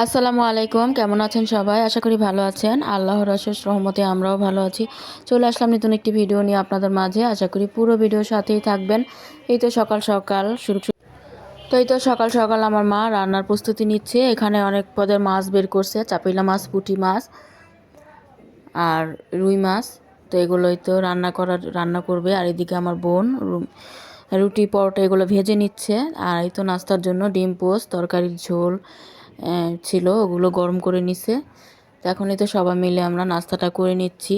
আসসালামু আলাইকুম, কেমন আছেন সবাই? আশা করি ভালো আছেন। আল্লাহর অশেষ রহমতে আমরাও ভালো আছি। চলে আসলাম নতুন একটি ভিডিও নিয়ে আপনাদের মাঝে। আশা করি পুরো ভিডিওর সাথেই থাকবেন। এই তো সকাল সকাল, শুরু তো এই তো সকাল সকাল আমার মা রান্নার প্রস্তুতি নিচ্ছে। এখানে অনেক পদের মাছ বের করছে চাপিলা মাছ, পুঁটি মাছ আর রুই মাছ। তো এগুলোই তো রান্না করার, রান্না করবে। আর এদিকে আমার বোন রুটি, পরোটা এগুলো ভেজে নিচ্ছে। আর এই তো নাস্তার জন্য ডিম পোস্ট তরকারির ঝোল ছিল, ওগুলো গরম করে নিছে। এখনই তো সবাই মিলে আমরা নাস্তাটা করে নিচ্ছি।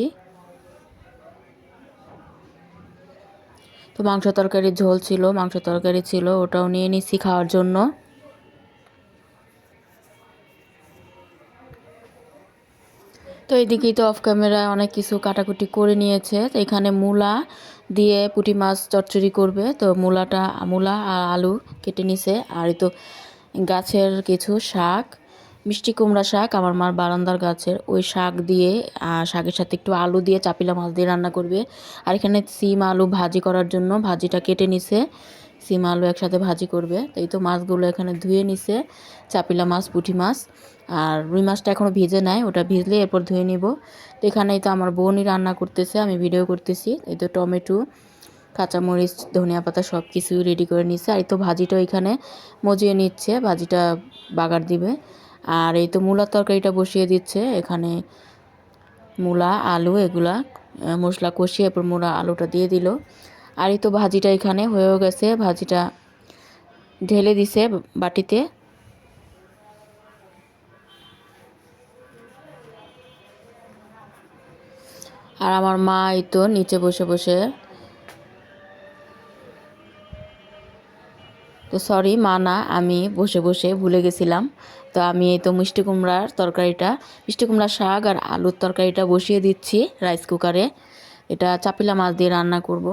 তো মাংস তরকারির ঝোল ছিল, মাংস তরকারি ছিল, ওটাও নিয়ে নিচ্ছি খাওয়ার জন্য। তো এইদিকেই তো অফ ক্যামেরায় অনেক কিছু কাটাকুটি করে নিয়েছে। তো এখানে মূলা দিয়ে পুঁটি মাছ চচ্চড়ি করবে। তো মূলাটা, মূলা আর আলু কেটে নিছে। আর তো গাছের কিছু শাক, মিষ্টি কুমড়া শাক আমার মার বারান্দার গাছের। ওই শাক দিয়ে শাকের সাথে একটু আলু দিয়ে চাপিলা মাছ দিয়ে রান্না করবে। আর এখানে সিম আলু ভাজি করার জন্য ভাজিটা কেটে নিছে। সিম আলু একসাথে ভাজি করবে। তো এই তো মাছগুলো এখানে ধুয়ে নিছে। চাপিলা মাছ, পুঁটি মাছ। আর রুই মাছটা এখনও ভিজে নাই, ওটা ভিজলে এরপর ধুয়ে নিব। তো এখানেই তো আমার বোনই রান্না করতেছে, আমি ভিডিও করতেছি। এই তো টমেটো কাঁচামরিচ, ধনিয়া পাতা সব কিছু রেডি করে নিচ্ছে আর এই তো ভাজিটা এখানে মজিয়ে নিচ্ছে, ভাজিটা বাগার দিবে। আর এই তো মূলার তরকারিটা বসিয়ে দিচ্ছে, এখানে মূলা, আলু এগুলা মশলা কষিয়ে এরপর মূলা, আলুটা দিয়ে দিল। আর এই তো ভাজিটা এখানে হয়েও গেছে, ভাজিটা ঢেলে দিছে বাটিতে। আর আমার মা এই তো নিচে বসে বসে তো সরি মা না, আমি বসে বসে ভুলে গেছিলাম। তো আমি এই তো মিষ্টি কুমড়ার তরকারিটা, মিষ্টি কুমড়ার শাক আর আলুর তরকারিটা বসিয়ে দিচ্ছি রাইস কুকারে এটা চাপিলা মাছ দিয়ে রান্না করব।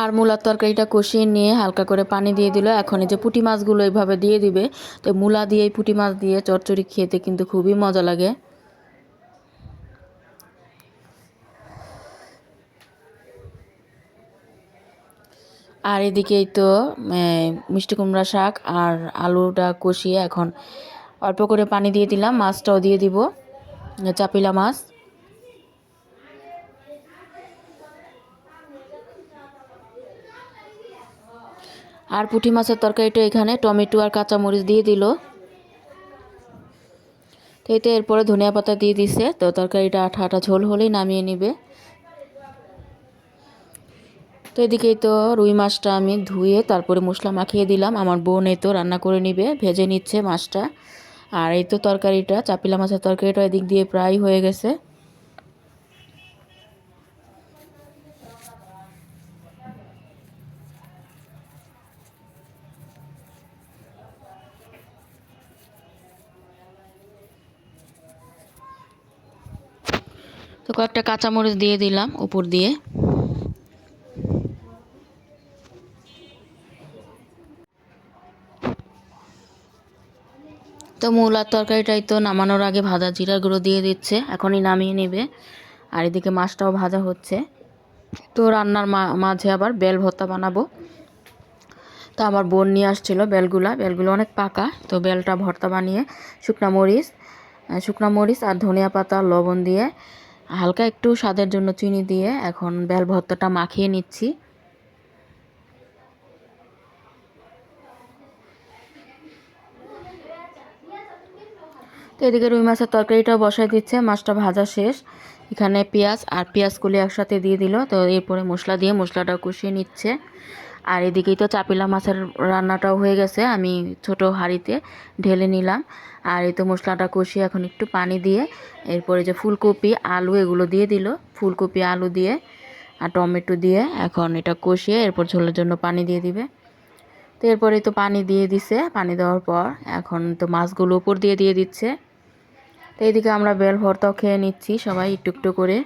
আর মূলার তরকারিটা কষিয়ে নিয়ে হালকা করে পানি দিয়ে দিল। এখন এই যে পুঁটি মাছগুলো এইভাবে দিয়ে দিবে। তো মূলা দিয়ে পুঁটি মাছ দিয়ে চচ্চড়ি খেতে কিন্তু খুবই মজা লাগে। আর এদিকেই তো মিষ্টি কুমড়া শাক আর আলুটা কষিয়ে এখন অল্প করে পানি দিয়ে দিলাম, মাছটাও দিয়ে দিব চাপিলা মাছ। আর পুঁটি মাছের তরকারিটা এখানে, টমেটো আর কাঁচামরিচ দিয়ে দিল। তো এই তো এরপরে ধনিয়া পাতা দিয়ে দিছে, তো তরকারিটা আঠা আঠা ঝোল হলেই নামিয়ে নিবে। তো এদিকেই তো রুই মাছটা আমি ধুয়ে তারপরে মশলা মাখিয়ে দিলাম। আমার বোন এই তো রান্না করে নিবে, ভেজে নিচ্ছে মাছটা। আর এই তো তরকারিটা, চাপিলা মাছের তরকারিটা এদিক দিয়ে প্রায় হয়ে গেছে। তো কয়েকটা কাঁচামরিচ দিয়ে দিলাম উপর দিয়ে। তো মূলার তরকারিটাই তো নামানোর আগে ভাজা জিরার গুঁড়ো দিয়ে দিচ্ছে, এখনই নামিয়ে নেবে। আর এদিকে মাছটাও ভাজা হচ্ছে। তো রান্নার মাঝে আবার বেল ভর্তা বানাবো। তো আমার বোন নিয়ে আসছিল বেলগুলা। বেলগুলো অনেক পাকা, তো বেলটা ভর্তা বানিয়ে শুকনা মরিচ শুকনা মরিচ আর ধনিয়া পাতা, লবণ দিয়ে হালকা একটু স্বাদের জন্য চিনি দিয়ে এখন বেল ভর্তাটা মাখিয়ে নিচ্ছি। তো এদিকে রুই মাছের তরকারিটাও বসাই দিচ্ছে, মাছটা ভাজা শেষ। এখানে পেঁয়াজ আর পেঁয়াজ কুলি একসাথে দিয়ে দিল, তো এরপরে মশলা দিয়ে মশলাটা কষিয়ে নিচ্ছে। আর এদিকেই তো চাপিলা মাছের রান্নাটাও হয়ে গেছে, আমি ছোট হাঁড়িতে ঢেলে নিলাম। আর এই তো মশলাটা কষিয়ে এখন একটু পানি দিয়ে, এরপরে যে ফুলকপি, আলু এগুলো দিয়ে দিল, ফুলকপি, আলু দিয়ে আর টমেটো দিয়ে এখন এটা কষিয়ে এরপর ঝোলের জন্য পানি দিয়ে দিবে। তো এরপরে তো পানি দিয়ে দিছে, পানি দেওয়ার পর এখন তো মাছগুলো উপর দিয়ে দিয়ে দিচ্ছে। তো এইদিকে আমরা বেল ভর্তাও খেয়ে নিচ্ছি, সবাই একটু একটু করে।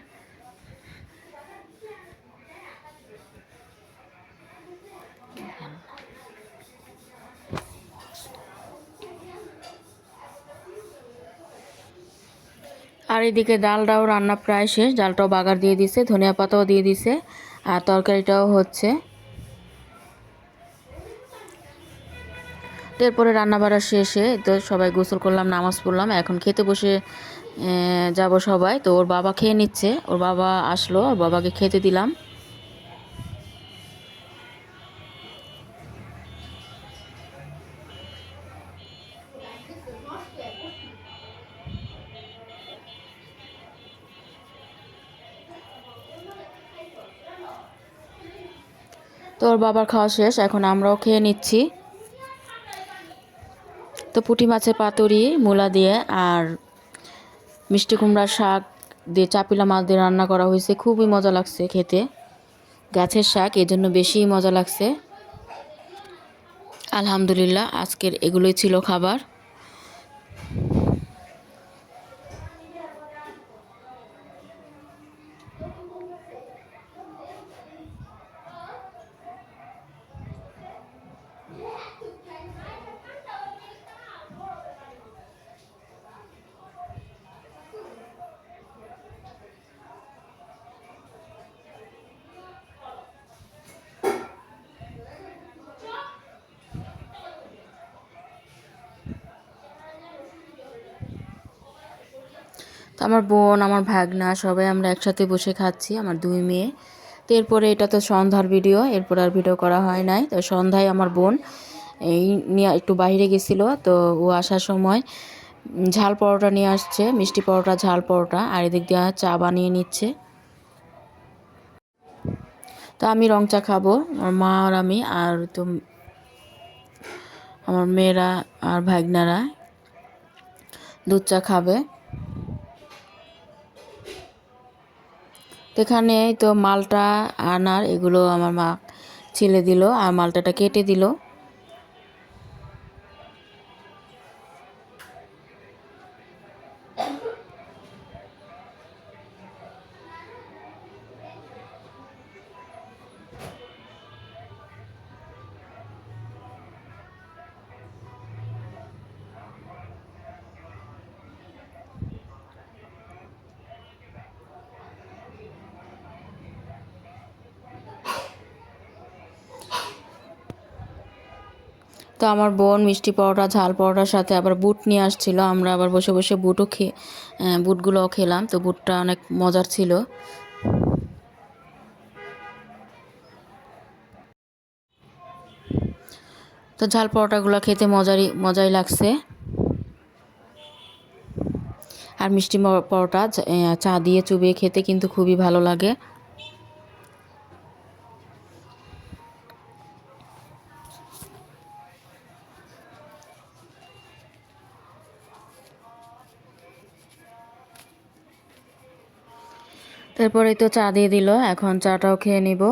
আর এদিকে ডালটাও রান্না প্রায় শেষ, ডালটাও বাগার দিয়ে দিছে, ধনিয়া পাতাও দিয়ে দিছে, আর তরকারিটাও হচ্ছে। এরপরে রান্না বাড়া শেষে তো সবাই গোসল করলাম, নামাজ পড়লাম। এখন খেতে বসে যাব সবাই। তো ওর বাবা খেয়ে নিচ্ছে। ওর বাবা আসলো, ওর বাবাকে খেতে দিলাম। তো ওর বাবার খাওয়া শেষ। এখন আমরাও খেয়ে নিচ্ছি। তো পুঁটি মাছের পাতুরি, মূলা দিয়ে আর মিষ্টি কুমড়ার শাক দিয়ে চাপিলা মাছ দিয়ে রান্না করা হয়েছে। খুবই মজা লাগছে খেতে। গাছের শাক এই জন্য বেশিই মজা লাগছে। আলহামদুলিল্লাহ, আজকের এগুলোই ছিল খাবার। তো আমার বোন, আমার ভাগনা সবাই আমরা একসাথে বসে খাচ্ছি, আমার দুই মেয়ে। তো এরপরে এটা তো সন্ধ্যার ভিডিও এরপর আর ভিডিও করা হয় নাই। তো সন্ধ্যায় আমার বোন এই নিয়ে একটু বাইরে গেছিল, তো ও আসার সময় ঝাল পরোটা নিয়ে আসছে, মিষ্টি পরোটা, ঝাল পরোটা, আর এদিক দিয়ে চা বানিয়ে নিচ্ছে। তো আমি রং চা খাব, আমার মা আর আমি, আর তো আমার মেয়েরা আর ভাগনারা দুধ চা খাবে। এখানে তো মালটা আনার এগুলো আমার মা ছেলে দিল আর মালটাটা কেটে দিল। তো আমার বোন মিষ্টি পরোটা, ঝাল পরোটার সাথে আবার বুট নিয়ে আসছিল। আমরা আবার বসে বসে বুটও খেয়ে বুটগুলোও খেলাম। তো বুটটা অনেক মজার ছিল। তো ঝাল পরোটাগুলো খেতে মজারই, মজাই লাগছে। আর মিষ্টি পরোটা চা দিয়ে চুবিয়ে খেতে কিন্তু খুবই ভালো লাগে। তারপরে তো চা দিয়ে দিল, এখন চাটাও খেয়ে নিব।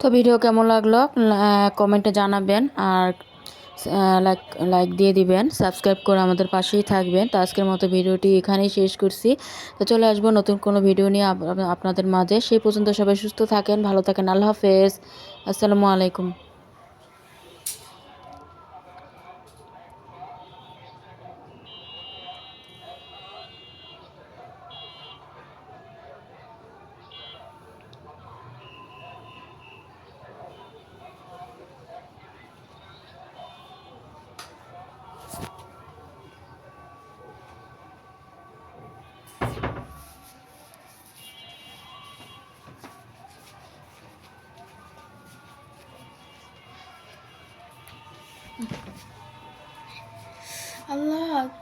তো ভিডিও কেমন লাগল? কমেন্টে জানাবেন, আর লাইক লাইক দিয়ে দিবেন সাবস্ক্রাইব করে আমাদের পাশেই থাকবেন। তো আজকের মতো ভিডিওটি এখানেই শেষ করছি। তো চলে আসব নতুন কোনো ভিডিও নিয়ে আপনাদের মাঝে। সেই পর্যন্ত সবাই সুস্থ থাকেন, ভালো থাকেন। আল্লাহ হাফেজ। আসসালামু আলাইকুম। a lot.